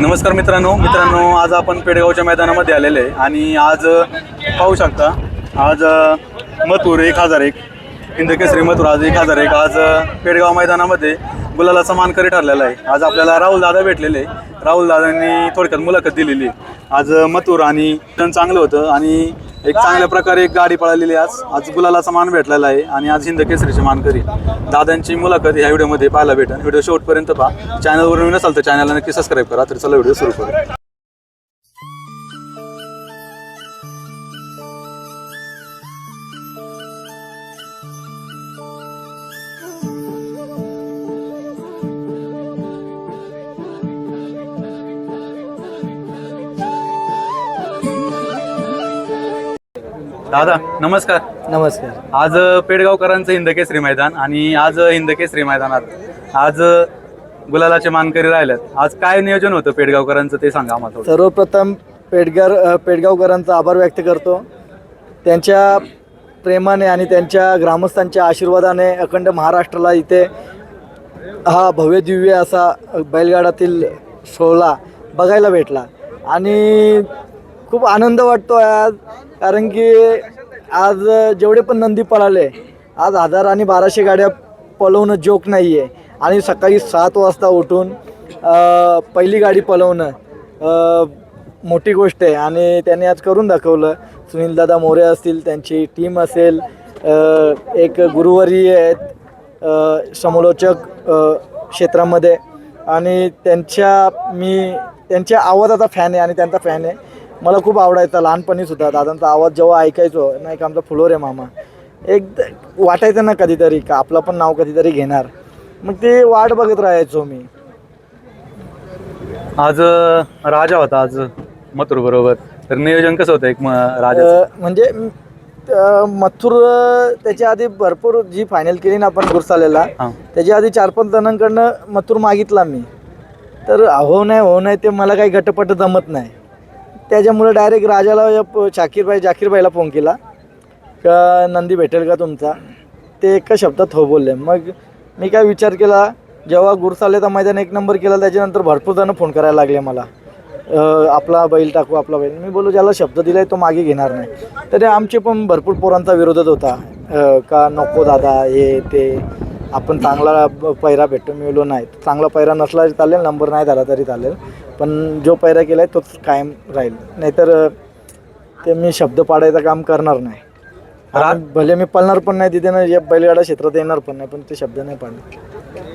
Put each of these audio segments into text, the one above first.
नमस्कार मित्रांनो. मित्रांनो आज आपण पेडगावच्या मैदानामध्ये आलेले आहे आणि आज पाहू शकता आज मथुर एक हजार एक हिंदकेसरी मथुर आज एक हजार एक. आज पेडगाव मैदानामध्ये गुलालाचा मानकरी ठरलेला आहे. आज आपल्याला राहुल दादा भेटलेले आहे. राहुल दादांनी थोडक्यात मुलाखत दिलेली आहे. आज मथुर आणि टन चांगलं होतं आणि एक चांगल्या प्रकारे एक गाडी पळालेली आहे आज. आज गुलालाचा मान भेटलेला आहे आणि आज हिंद केसरीची मानकरी दादांची मुलाखत ह्या व्हिडिओमध्ये पाहायला भेटेल. व्हिडिओ शेवटपर्यंत पहा. चॅनलवर नसाल तर चॅनलला नक्की सबस्क्राईब करा. तर चला व्हिडिओ सुरू करू दादा नमस्कार. नमस्कार. आज पेडगावकरांचं हिंद केसरी मैदान आणि आज अ, हिंद केसरी मैदानात आज गुलालाचे मानकरी राहिल्यात आज काय नियोजन होतं पेडगावकरांचं ते सांगा आम्हाला थोडं. सर्वप्रथम पेडगार पेडगावकरांचा आभार व्यक्त करतो. त्यांच्या प्रेमाने आणि त्यांच्या ग्रामस्थांच्या आशीर्वादाने अखंड महाराष्ट्राला इथे हा भव्य दिव्य असा बैलगाडातील सोहळा बघायला भेटला. आणि खूप आनंद वाटतो आज कारण की आज जेवढे पण नंदी पळाले आज हजार आणि बाराशे गाड्या पळवणं जोक नाही आहे आणि सकाळी सात वाजता उठून पहिली गाडी पळवणं मोठी गोष्ट आहे. आणि त्यांनी आज करून दाखवलं. सुनीलदादा मोरे असतील त्यांची टीम असेल एक गुरुवारी आहेत समलोचक समालोचक क्षेत्रामध्ये. आणि त्यांच्या मी त्यांच्या आवाजाचा फॅन आहे आणि त्यांचा फॅन आहे. मला खूप आवडायचा. लहानपणी सुद्धा दादांचा आवाज जेव्हा ऐकायचो नाही का आमचा फुलोरे मामा. एक वाटायचं ना कधीतरी का आपलं पण नाव कधीतरी घेणार. मग ते वाट बघत राहायचो मी. आज राजा होता आज मथुर बरोबर. तर नियोजन कसं होतं एक म- राजाचं? अ, म्हणजे अ, मथुर अ, त्याच्या आधी भरपूर जी फायनल केली ना आपण गुरसालेला हां. त्याच्या आधी चार पाच जणांकडनं मथुर मागितला मी. तर हो नाही हो नाही ते मला काही गटपट जमत नाही. त्याच्यामुळे डायरेक्ट राजाला या शाकीरबाई जाकीरबाईला फोन केला. का नंदी भेटेल का तुमचा? ते एका शब्दात हो बोलले. मग मी काय विचार केला जेव्हा गुरसालेचा मैदान एक नंबर केला त्याच्यानंतर भरपूर जणं फोन करायला लागले मला. आपला बैल टाकू आपला बैल. मी बोलू ज्याला शब्द दिलाय तो मागे घेणार नाही. तरी आमचे पण भरपूर पोरांचा विरोधच होता. का नको दादा हे ते. आपण चांगला ब- पैरा भेटतो मिळलो नाही. चांगला पैरा नसला तरी चालेल नंबर नाही झाला तरी चालेल. पण जो पैरा केला आहे तोच कायम राहील. नाहीतर ते मी शब्द पाडायचं काम करणार नाही. आणि भले मी पळणार पण नाही तिथे ना या बैलगाडा क्षेत्रात येणार पण नाही पण ते शब्द नाही पाडणार.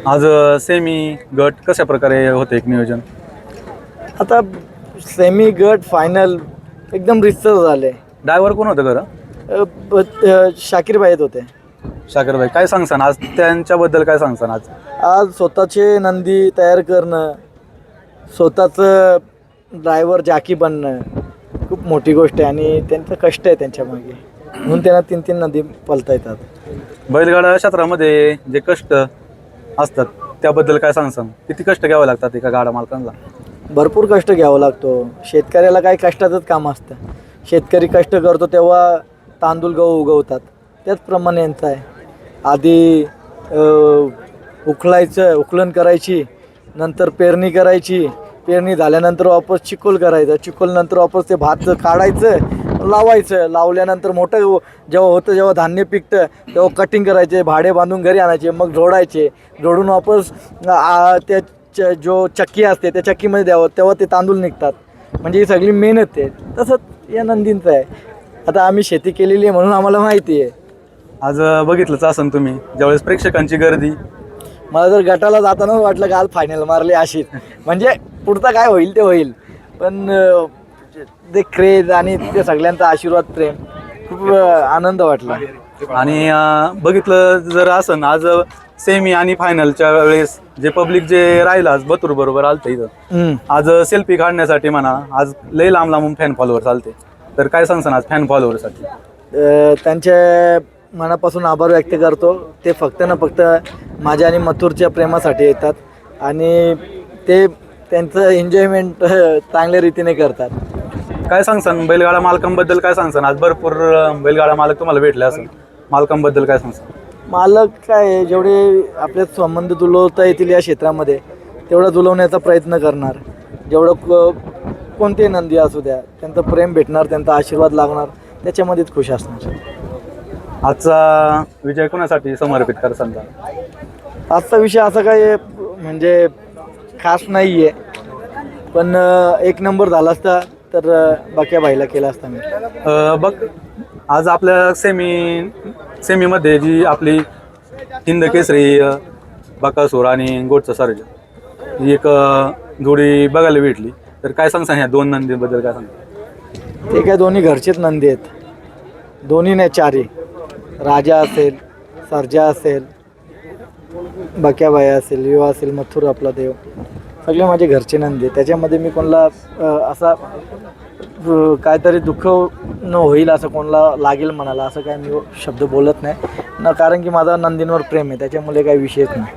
आज अ, सेमी गट कशा प्रकारे होतं एक नियोजन? आता सेमी गट फायनल एकदम रिसर झाले. ड्रायव्हर कोण होतं खरं? अ, ब- अ, शाकीर येत होते. शाकरबाई काय सांगसान? आज त्यांच्याबद्दल काय सांगसान आज? आज स्वतःचे नंदी तयार करणं स्वतःचं ड्रायव्हर जाकी बनणं खूप मोठी गोष्ट आहे आणि त्यांचं कष्ट आहे त्यांच्या मागे. म्हणून त्यांना तीन तीन नदी पलता येतात. बैलगाडा क्षेत्रामध्ये जे कष्ट असतात त्याबद्दल काय सांगसान? किती कष्ट घ्यावे लागतात एका गाडा मालकांना? भरपूर कष्ट घ्यावं लागतो. शेतकऱ्याला काही कष्टाचंच काम असतं. शेतकरी कष्ट करतो तेव्हा तांदूळ गहू उगवतात. त्याचप्रमाणे यांचं आहे. आधी अ, उखळायचं उखलन करायची नंतर पेरणी करायची. पेरणी झाल्यानंतर वापस चिकोल करायचं. चिकोलनंतर वापस ते भात काढायचं लावायचं. लावल्यानंतर मोठं हो- जेव्हा होतं जेव्हा धान्य पिकतं तेव्हा कटिंग करायचे भाडे बांधून घरी आणायचे मग जोडायचे. जोडून वापस त्या च- जो चक्की असते त्या चक्कीमध्ये द्यावं. तेव्हा ते तांदूळ निघतात. म्हणजे ही सगळी मेहनत आहे. तसंच या नंदींचं आहे. आता आम्ही शेती केलेली आहे म्हणून आम्हाला माहिती आहे. आज बघितलंच असन तुम्ही. ज्यावेळेस प्रेक्षकांची गर्दी मला जर गटाला जातानाच वाटलं का आज फायनल मारले अशीच. म्हणजे पुढचं काय होईल ते होईल. पण ते क्रेज आणि ते सगळ्यांचा आशीर्वाद प्रेम खूप आनंद वाटला. आणि बघितलं जर असन आज सेमी आणि फायनलच्या वेळेस जे पब्लिक जे राहिलं आज बतूर बरोबर आलतं इथं. आज सेल्फी काढण्यासाठी म्हणा आज लय लांब लांबून फॅन फॉलोवर चालते तर काय सांगसान आज फॅन फॉलोवरसाठी अ, त्यांच्या मनापासून आभार व्यक्त करतो. ते फक्त ना फक्त माझ्या आणि मथुरच्या प्रेमासाठी येतात आणि ते त्यांचं एन्जॉयमेंट चांगल्या रीतीने करतात. काय सांगसान? बैलगाडा मालकांबद्दल काय सांगसान? आज भरपूर बैलगाडा मालक तुम्हाला भेटले असेल. मालकांबद्दल काय सांगसान? मालक काय जेवढे आपले संबंध जुळवता येतील या क्षेत्रामध्ये तेवढा जुळवण्याचा प्रयत्न करणार. जेवढं क कोणते नंदी असू द्या त्यांचं प्रेम भेटणार त्यांचा आशीर्वाद लागणार त्याच्यामध्येच खुश असणार. आजचा विजय कोणासाठी समर्पित कर समजा? आजचा विषय असा काय म्हणजे खास नाही आहे पण अ, एक नंबर झाला असता तर अ, बाक्या भाईला केला असता मी. अ, बघ आज आपल्या सेमी सेमीमध्ये जी आपली हिंद केसरी अ, बकासूर आणि गोडचं सर्ज ही एक अ, जोडी बघायला भेटली. तर काय सांगता ह्या दोन नंदीबद्दल काय सांगता ते काय दोन्ही घरचेच नंदी आहेत. दोन्ही नाही चारही. राजा असेल सर्जा असेल बक्याबाई असेल युवा असेल मथुर आपला देव. सगळे माझे घरचे नंदी त्याच्यामध्ये मी कोणाला असा काहीतरी दुःख न होईल असं कोणाला लागेल म्हणाला असं काय मी शब्द बोलत नाही. न कारण की माझा नंदींवर प्रेम आहे त्याच्यामुळे काही विषयच नाही.